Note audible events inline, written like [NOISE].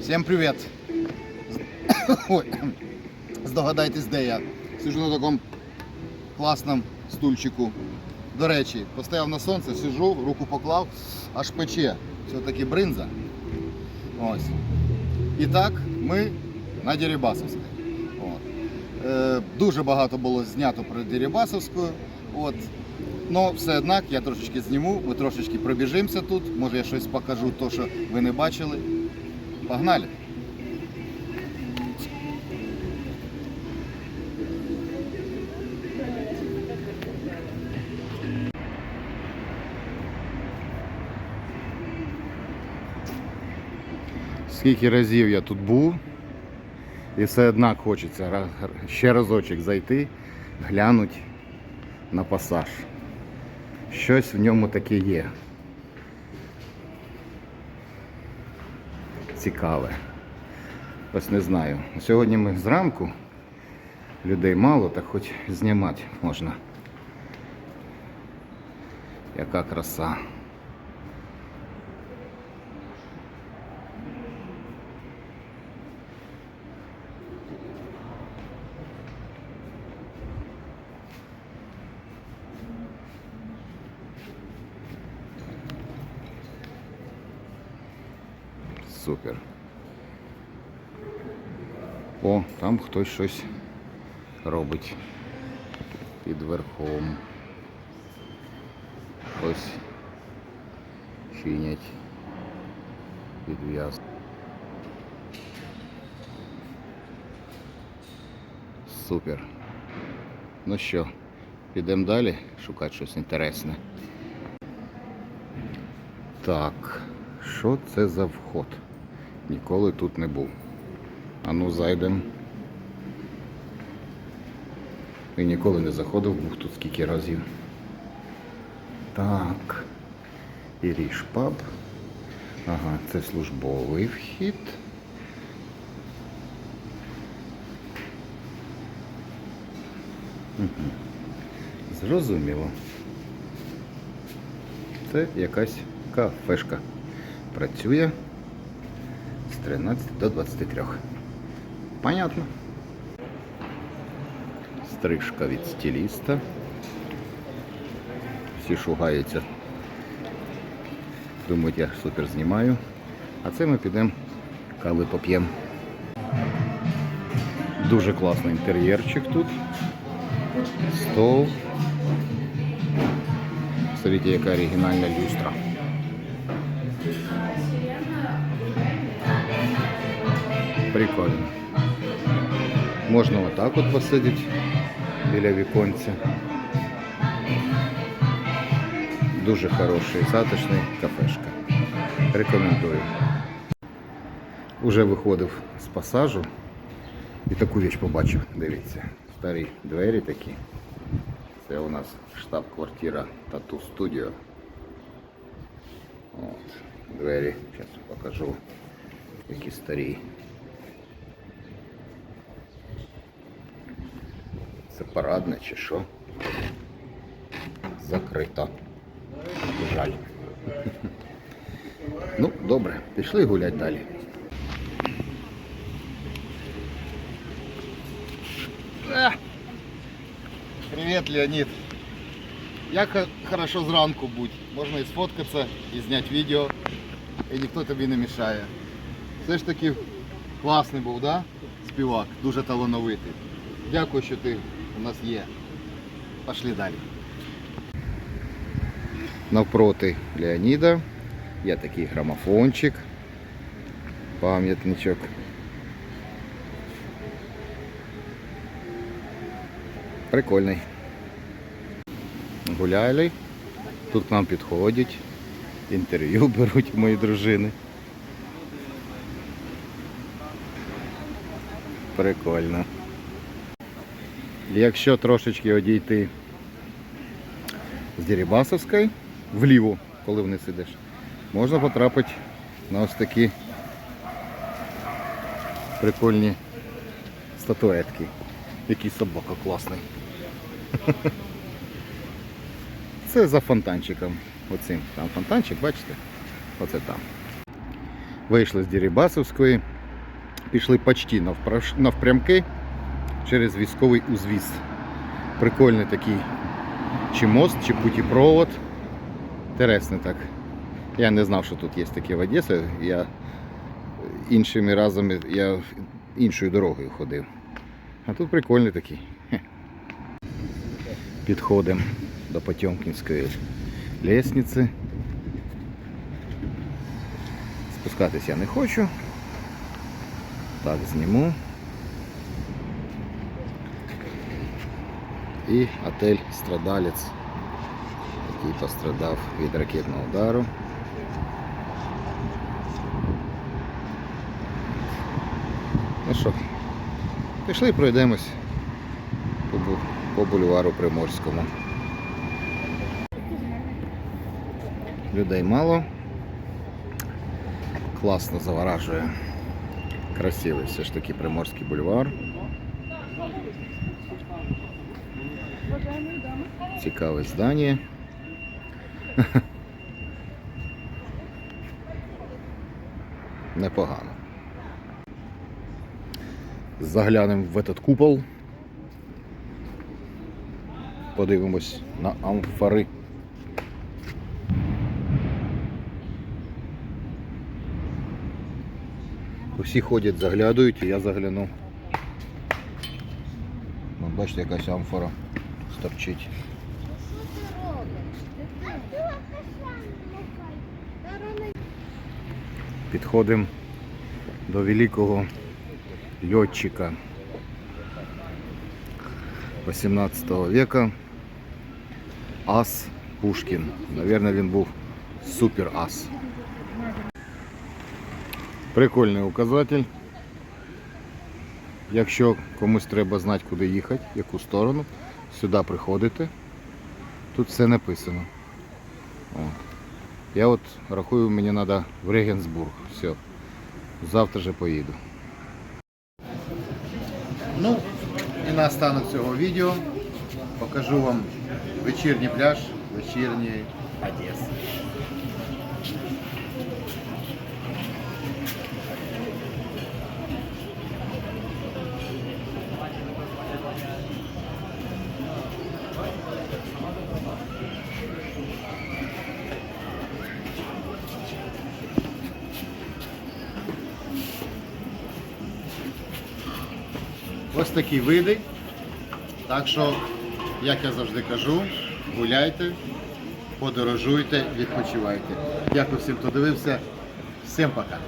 Всім привіт! Здогадайтесь, де я. Сижу на такому класному стульчику. До речі, поставив на сонце, сижу, руку поклав, аж пече. Все-таки бринза. Ось. І так, ми на Дерибасовській. Е, дуже багато було знято про Дерибасовську. От. Ну, все однак я трошечки зніму, ми трошечки пробіжимося тут. Може я щось покажу, то, що ви не бачили. Погнали! Скільки разів я тут був, і все однак хочеться ще разочок зайти, глянути на пасаж. Щось в ньому таке є. Цікаве. Ось не знаю. Сьогодні ми зранку, людей мало, так хоч знімати можна. Яка краса. Супер. О, там хтось щось робить під верхом. Ось чинять підв'яз. Супер. Ну що, підемо далі шукати щось інтересне. Так, що це за вход? Ніколи тут не був. А ну зайдемо. І ніколи не заходив, був тут скільки разів. Так. Іріш паб. Ага, це службовий вхід. Угу. Зрозуміло. Це якась кафешка. Працює 13 до 23. Понятно. Стрижка від стиліста. Всі шугаються. Думають, я супер знімаю. А це ми підемо кави поп'ємо. Дуже класний інтер'єрчик тут. Стол. Смотрите, яка оригінальна люстра. Прикольно. Можна отак от посидіти біля віконця. Дуже хороший, затишний кафешка. Рекомендую. Уже виходив з пасажу і таку річ побачив. Дивіться, старі двері такі. Це у нас штаб-квартира Тату Студіо. Двері, зараз покажу, які старі. Це парадне чи що? Закрито. Жаль. Ну, добре, пішли гуляти далі. Привіт, Леонід. Як хо- хорошо зранку будь. Можна і сфоткатися, і зняти відео, і ніхто тобі не мішає. Все ж таки класний був, да? Співак, дуже талановитий. Дякую, що ти у нас є. Пошли далі. Навпроти Леоніда є такий грамофончик, пам'ятничок. Прикольний. Гуляли. Тут к нам підходять, інтерв'ю [LAUGHS] беруть у моєї дружини. Прикольно. Якщо трошечки одійти з Дерибасовської вліво, коли вниз ідеш, можна потрапити на ось такі прикольні статуетки. Який собака класний. [LAUGHS] Це за фонтанчиком. Оцим. Там фонтанчик, бачите? Оце там. Вийшли з Дерибасовської. пішли почти навпрямки через військовий узвіз. Прикольний такий чи мост, чи путіпровод. Інтересно так. Я не знав, що тут є таке в Одесі. Я іншими разами я іншою дорогою ходив. А тут прикольний такий. Підходимо до Потьомкінської лестниці. Спускатись я не хочу. Так, зніму. І отель Страдалець, який пострадав від ракетного удару. Ну що, пішли пройдемось по, бульвару Приморському. Людей мало. Класно заворажує. Красивий все ж таки Приморський бульвар. Цікаве здання. Непогано. Заглянемо в этот купол. Подивимось на амфори. Усі ходять, заглядають, і я загляну. Ну, бачите, якась амфора сторчить. Підходимо до великого льотчика 18 века. Ас Пушкін. Наверное, він був супер ас. Прикольний указатель. Якщо комусь треба знати, куди їхати, яку сторону, сюди приходите. Тут все написано. От. Я от рахую, мені треба в Регенсбург. Все. Завтра же поїду. Ну, і на останок цього відео покажу вам вечірній пляж вечірній Одеси. Ось такі види. Так що, як я завжди кажу, гуляйте, подорожуйте, відпочивайте. Дякую всім, хто дивився. Всім пока.